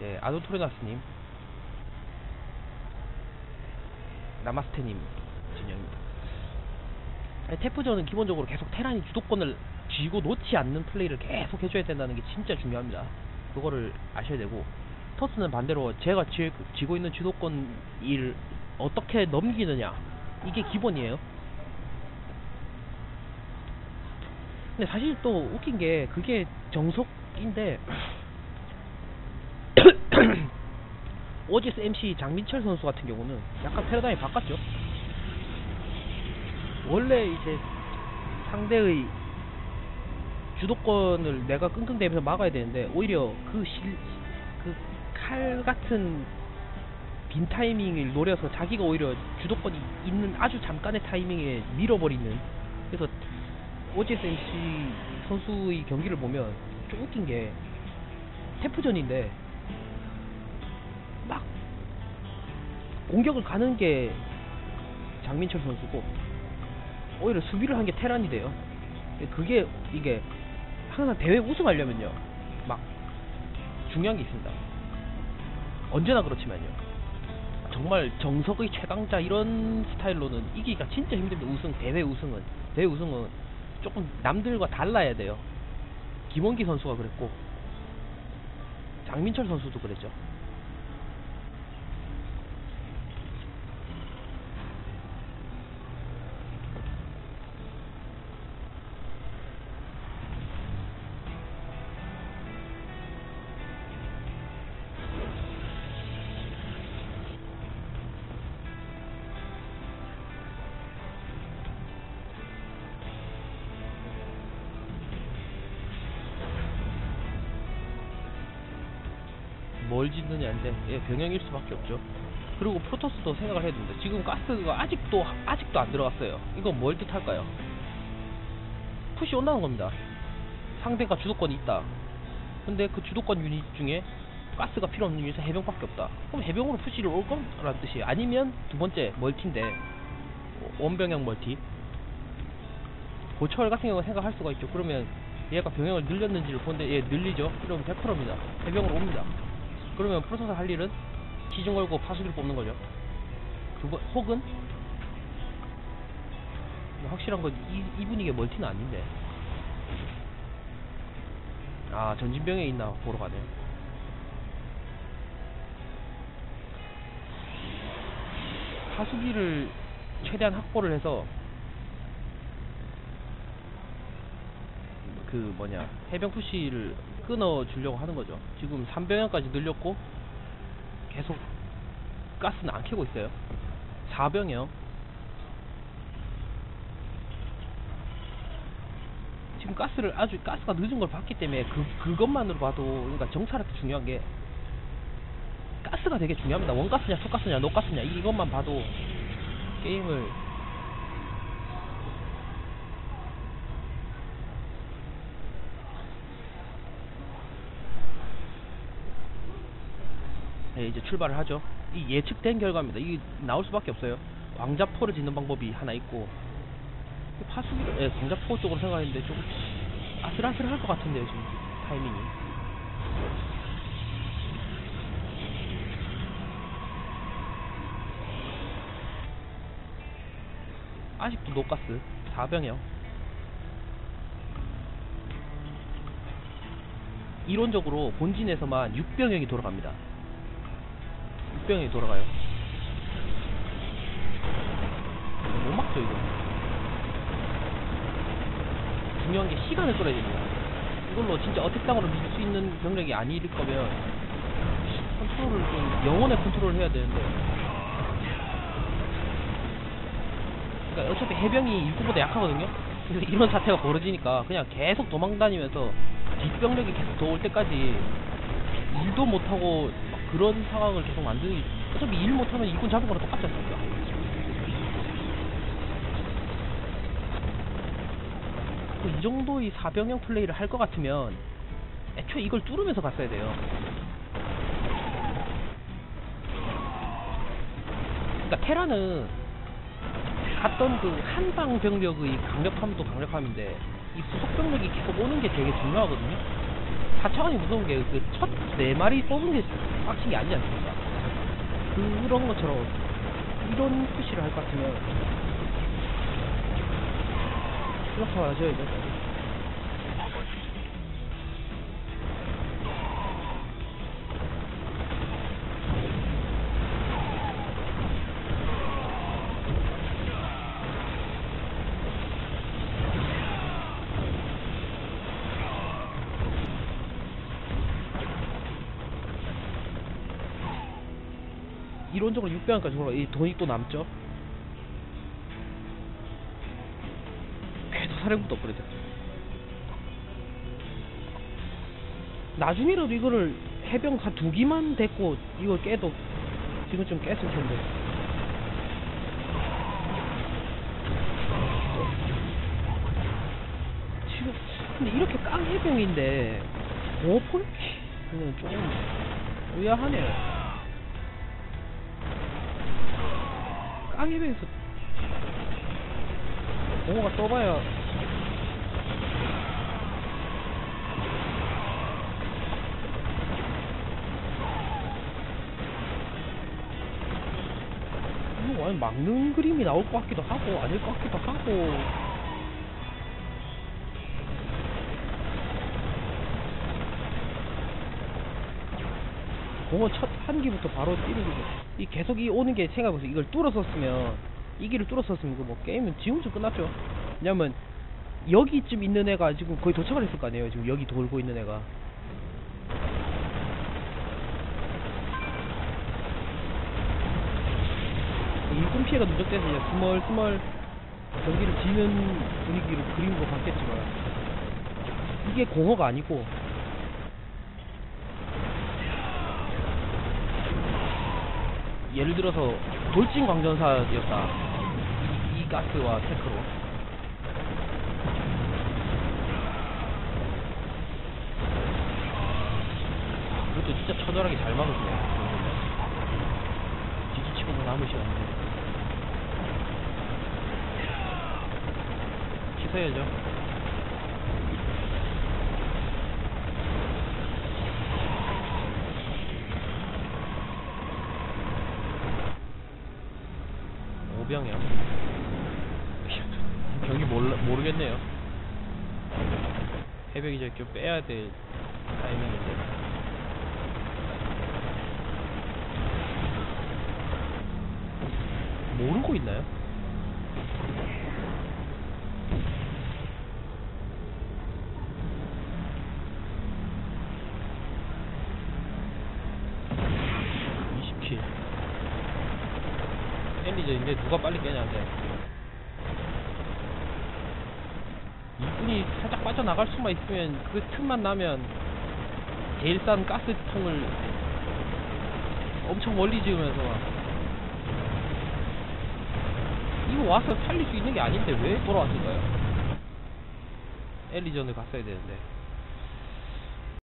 네, 아도토레나스님, 나마스테님 진영입니다. 아니, 태프전은 기본적으로 계속 테란이 주도권을 쥐고 놓지 않는 플레이를 계속 해줘야 된다는 게 진짜 중요합니다. 그거를 아셔야 되고 토스는 반대로 제가 쥐, 쥐고 있는 주도권을 어떻게 넘기느냐 이게 기본이에요. 근데 사실 또 웃긴 게 그게 정석인데 오지스 MC 장민철 선수 같은 경우는 약간 패러다임이 바꿨죠. 원래 이제 상대의 주도권을 내가 끙끙대면서 막아야 되는데 오히려 그 실, 그 칼 같은 빈 타이밍을 노려서 자기가 오히려 주도권이 있는 아주 잠깐의 타이밍에 밀어버리는 그래서 OGS MC 선수의 경기를 보면 좀 웃긴 게 태프전인데 공격을 가는 게 장민철 선수고 오히려 수비를 한 게 테란이 돼요. 그게 이게 항상 대회 우승하려면요 막 중요한 게 있습니다. 언제나 그렇지만요. 정말 정석의 최강자 이런 스타일로는 이기기가 진짜 힘듭니다. 우승 대회 우승은 대회 우승은 조금 남들과 달라야 돼요. 김원기 선수가 그랬고 장민철 선수도 그랬죠. 뭘 짓느냐인데 예, 병영일 수밖에 없죠. 그리고 프로토스도 생각을 해야 됩니다. 지금 가스가 아직도 아직도 안 들어갔어요. 이건 뭘 뜻할까요? 푸시 온다는 겁니다. 상대가 주도권이 있다. 근데 그 주도권 유닛 중에 가스가 필요 없는 유닛은 해병밖에 없다. 그럼 해병으로 푸시를 올 거라는 뜻이 아니면 두 번째 멀티인데 원병형 멀티 고철 같은 경우 생각할 수가 있죠. 그러면 얘가 병영을 늘렸는지를 보는데 얘 늘리죠. 이러면 100%입니다. 해병으로 옵니다. 그러면 프로토스 할 일은 시중 걸고 파수기를 뽑는 거죠. 두 번, 혹은 확실한 건 이, 이 분위기의 멀티는 아닌데. 아 전진병에 있나 보러 가네요. 파수기를 최대한 확보를 해서 그 뭐냐 해병 푸시를 끊어 주려고 하는 거죠. 지금 3병형까지 늘렸고 계속 가스는 안 켜고 있어요. 4병형 지금 가스를 아주 가스가 늦은 걸 봤기 때문에 그 그것만으로 봐도 그러니까 정찰할 때 중요한 게 가스가 되게 중요합니다. 원가스냐, 투가스냐, 노가스냐 이것만 봐도 게임을 이제 출발을 하죠. 이 예측된 결과입니다. 이게 나올 수밖에 없어요. 광자포를 짓는 방법이 하나 있고 파수기를 예, 광자포 쪽으로 생각했는데 좀 아슬아슬할 것 같은데요 지금 타이밍이. 아직도 노가스 4병이요. 이론적으로 본진에서만 6병형이 돌아갑니다. 6병형이 돌아가요. 못 막죠, 이거. 중요한 게 시간을 끌어야 됩니다. 이걸로 진짜 어택당으로 밀 수 있는 병력이 아닐 거면 컨트롤을 좀 영혼의 컨트롤을 해야 되는데 그러니까 어차피 해병이 일꾼보다 약하거든요. 그래서 이런 사태가 벌어지니까 그냥 계속 도망다니면서 뒷병력이 계속 더올 때까지 일도 못하고 막 그런 상황을 계속 만드는 어차피 일 못하면 일꾼 잡은 거랑 똑같지 않습니까? 그이 정도의 사병형 플레이를 할 것 같으면 애초에 이걸 뚫으면서 갔어야 돼요. 그러니까 테라는 갔던 그 한방 병력의 강력함도 강력함인데 이 후속 병력이 계속 오는 게 되게 중요하거든요. 4차원이 무서운 게 그 첫 네 마리 뽑은 게게 아니지 않습니까? 그런 것처럼 이런 푸시를 할 것 같으면 생각하셔야죠. 이 론적으로 600원까지 돌아 이 돈이 또 남죠. 그래도 사령부터 업그레이드. 나중에라도 이거를 해병 한두 기만 됐고 이걸 깨도 지금 좀 깼을 텐데. 지금 근데 이렇게 깡 해병인데 오폴키는 좀 의아하네요. 깡해병에서 공호가 떠봐야 이거 완전 막는 그림이 나올 것 같기도 하고 아닐 것 같기도 하고 공허 첫 한기부터 바로 뛰는 거이 계속 이 오는 게 생각해보세요. 이걸 뚫었었으면 이 길을 뚫었었으면 이거 뭐 게임은 지금쯤 끝났죠. 왜냐면 여기쯤 있는 애가 지금 거의 도착을 했을 거 아니에요. 지금 여기 돌고 있는 애가. 일꾼 피해가 누적돼서 이제 스멀스멀 경기를 지는 분위기로 그린 것 같겠지만 이게 공허가 아니고 예를 들어서 돌진 광전사였다. 이 가스와 테크로. 그것도 진짜 처절하게 잘 막으시네. 뒤지치고도 남으시었는데. 취소해야죠. 오병이요. 경기 몰라, 모르겠네요. 해병이 이제 좀 빼야 될 타이밍인데. 모르고 있나요? 이십 킬. 앤디저 이제 누가 빨리 깨냐는데 이분이 살짝 빠져나갈 수만 있으면 그 틈만 나면 제일 싼 가스통을 엄청 멀리 지으면서 막 이거 와서 살릴 수 있는 게 아닌데 왜 돌아왔을까요? 엘리전을 갔어야 되는데